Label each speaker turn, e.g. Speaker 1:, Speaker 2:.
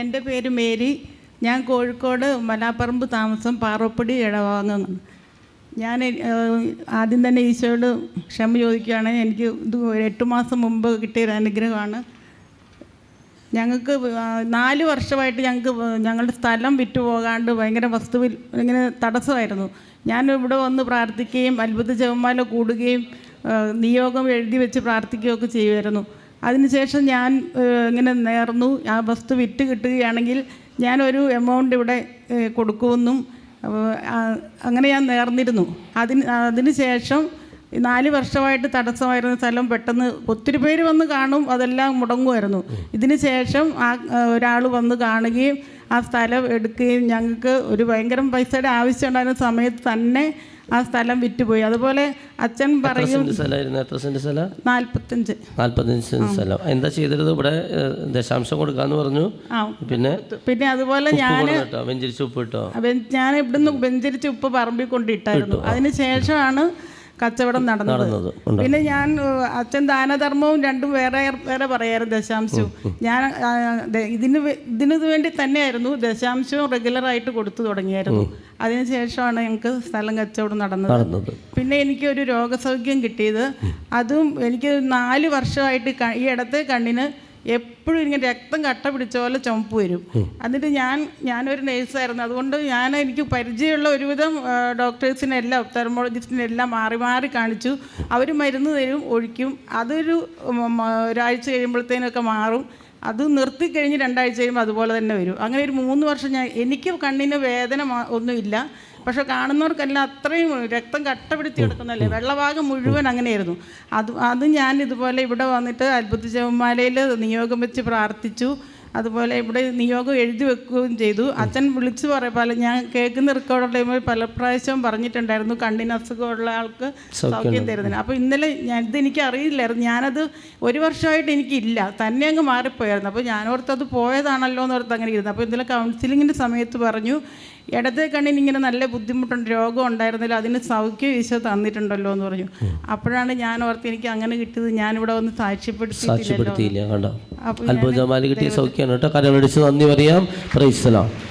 Speaker 1: എന്റെ പേര് മേരി. ഞാൻ കോഴിക്കോട് മലാപ്പറമ്പ് താമസം പാറപ്പടി ഇടവാങ്ങുന്നു ഞാൻ ആദ്യം തന്നെ ഈശോയോട് ക്ഷമ ചോദിക്കുകയാണ്. എനിക്ക് ഇത് എട്ട് മാസം മുമ്പ് കിട്ടിയൊരു അനുഗ്രഹമാണ്. ഞങ്ങൾക്ക് നാല് വർഷമായിട്ട് ഞങ്ങൾക്ക് ഞങ്ങളുടെ സ്ഥലം വിറ്റു പോകാണ്ട് ഭയങ്കര വസ്തുവിൽ ഇങ്ങനെ തടസ്സമായിരുന്നു. ഞാൻ ഇവിടെ വന്ന് പ്രാർത്ഥിക്കുകയും അത്ഭുത ജവന്മാല കൂടുകയും നിയോഗം എഴുതി വെച്ച് പ്രാർത്ഥിക്കുകയൊക്കെ ചെയ്യുമായിരുന്നു. അതിനുശേഷം ഞാൻ ഇങ്ങനെ നേർന്നു. ആ വസ്തു വിറ്റ് കിട്ടുകയാണെങ്കിൽ ഞാനൊരു എമൗണ്ട് ഇവിടെ കൊടുക്കുമെന്നും അങ്ങനെ ഞാൻ നേർന്നിരുന്നു. അതിന് അതിന് ശേഷം നാല് വർഷമായിട്ട് തടസ്സമായിരുന്ന സ്ഥലം പെട്ടെന്ന് ഒത്തിരി പേര് വന്ന് കാണും അതെല്ലാം മുടങ്ങുമായിരുന്നു. ഇതിന് ശേഷം ആ ഒരാൾ വന്ന് കാണുകയും ആ സ്ഥലം എടുക്കുകയും ഞങ്ങൾക്ക് ഒരു ഭയങ്കര പൈസയുടെ ആവശ്യമുണ്ടായിരുന്ന സമയത്ത് തന്നെ ആ സ്ഥലം വിറ്റുപോയി. അതുപോലെ അച്ഛൻ പറയും
Speaker 2: സ്ഥലമായിരുന്നു? എത്ര സെന്റ് സ്ഥലം?
Speaker 1: നാൽപ്പത്തഞ്ച്
Speaker 2: നാല്പത്തഞ്ച് സെന്റ് സ്ഥലം. എന്താ ചെയ്തിരുന്നത് ഇവിടെ? ദശാംശം കൊടുക്കാന്ന് പറഞ്ഞു. പിന്നെ?
Speaker 1: പിന്നെ അതുപോലെ ഞാൻ
Speaker 2: വെഞ്ചരിച്ച് ഉപ്പ് ഇട്ടോ?
Speaker 1: ഞാൻ ഇവിടുന്ന് വെഞ്ചരിച്ച് ഉപ്പ് പറമ്പിൽ കൊണ്ടിട്ടായിരുന്നു. അതിന് ശേഷമാണ് കച്ചവടം നടന്നത്. പിന്നെ ഞാൻ അച്ഛൻ ദാനധർമ്മവും രണ്ടും വേറെ വേറെ പറയാറ് ദശാംശവും ഞാൻ ഇതിന് ഇതിനു വേണ്ടി തന്നെയായിരുന്നു ദശാംശവും റെഗുലറായിട്ട് കൊടുത്തു തുടങ്ങിയായിരുന്നു. അതിനുശേഷമാണ് ഞങ്ങൾക്ക് സ്ഥലം കച്ചവടം നടന്നത്. പിന്നെ എനിക്ക് ഒരു രോഗസൗഖ്യം കിട്ടിയത്. അതും എനിക്ക് നാല് വർഷമായിട്ട് ഈ ഇടത്തെ കണ്ണിന് എപ്പോഴും ഇങ്ങനെ രക്തം കട്ട പിടിച്ച പോലെ ചുമപ്പ് വരും. എന്നിട്ട് ഞാൻ ഞാനൊരു നേഴ്സായിരുന്നു. അതുകൊണ്ട് ഞാൻ എനിക്ക് പരിചയമുള്ള ഒരുവിധം ഡോക്ടേഴ്സിനെല്ലാം തെർമോളജിസ്റ്റിനെല്ലാം മാറി മാറി കാണിച്ചു. അവർ മരുന്ന് തരും ഒഴിക്കും. അതൊരു ഒരാഴ്ച കഴിയുമ്പോഴത്തേനൊക്കെ മാറും. അത് നിർത്തി കഴിഞ്ഞ് രണ്ടാഴ്ച കഴിയുമ്പോൾ അതുപോലെ തന്നെ വരും. അങ്ങനെ ഒരു മൂന്ന് വർഷം ഞാൻ എനിക്ക് കണ്ണിന് വേദന ഒന്നുമില്ല. പക്ഷെ കാണുന്നവർക്കെല്ലാം അത്രയും രക്തം കട്ട പിടിച്ച് കിടക്കുന്നല്ലേ വെള്ളഭാഗം മുഴുവൻ അങ്ങനെയായിരുന്നു. അത് അത് ഞാൻ ഇതുപോലെ ഇവിടെ വന്നിട്ട് അത്ഭുത ജവന്മാലയിൽ നിയോഗം വെച്ച് പ്രാർത്ഥിച്ചു. അതുപോലെ ഇവിടെ നിയോഗം എഴുതി വെക്കുകയും ചെയ്തു. അച്ഛൻ വിളിച്ചു പറയ പല ഞാൻ കേൾക്കുന്ന റെക്കോർഡ് ടൈമിൽ പല പ്രാവശ്യവും പറഞ്ഞിട്ടുണ്ടായിരുന്നു കണ്ണിന് അസുഖമുള്ള ആൾക്ക് സൗഖ്യം തരുന്നതിന്. അപ്പോൾ ഇന്നലെ ഞാൻ ഇതെനിക്ക് അറിയില്ലായിരുന്നു. ഞാനത് ഒരു വർഷമായിട്ട് എനിക്കില്ല. തന്നെ അങ്ങ് മാറിപ്പോയായിരുന്നു. അപ്പോൾ ഞാനോർത്ത് അത് പോയതാണല്ലോ എന്ന് ഓർത്ത് അങ്ങനെ ഇരുന്നു. അപ്പോൾ ഇന്നലെ കൗൺസിലിങ്ങിന്റെ സമയത്ത് പറഞ്ഞു ഇടത്തെ കണ്ണിന് ഇങ്ങനെ നല്ല ബുദ്ധിമുട്ടുണ്ട് രോഗം ഉണ്ടായിരുന്നല്ലോ അതിന് സൗഖ്യം ഈശോ തന്നിട്ടുണ്ടല്ലോ എന്ന് പറഞ്ഞു. അപ്പോഴാണ് ഞാൻ ഓർത്ത് എനിക്ക് അങ്ങനെ കിട്ടിയത്. ഞാനിവിടെ വന്ന് സാക്ഷ്യപ്പെടുത്തി
Speaker 2: അത്ഭുതമാല കിട്ടിയ സൗഖ്യമാണ് കേട്ടോ കരമടിച്ച് നന്ദി പറയാം. പ്രൈസലാം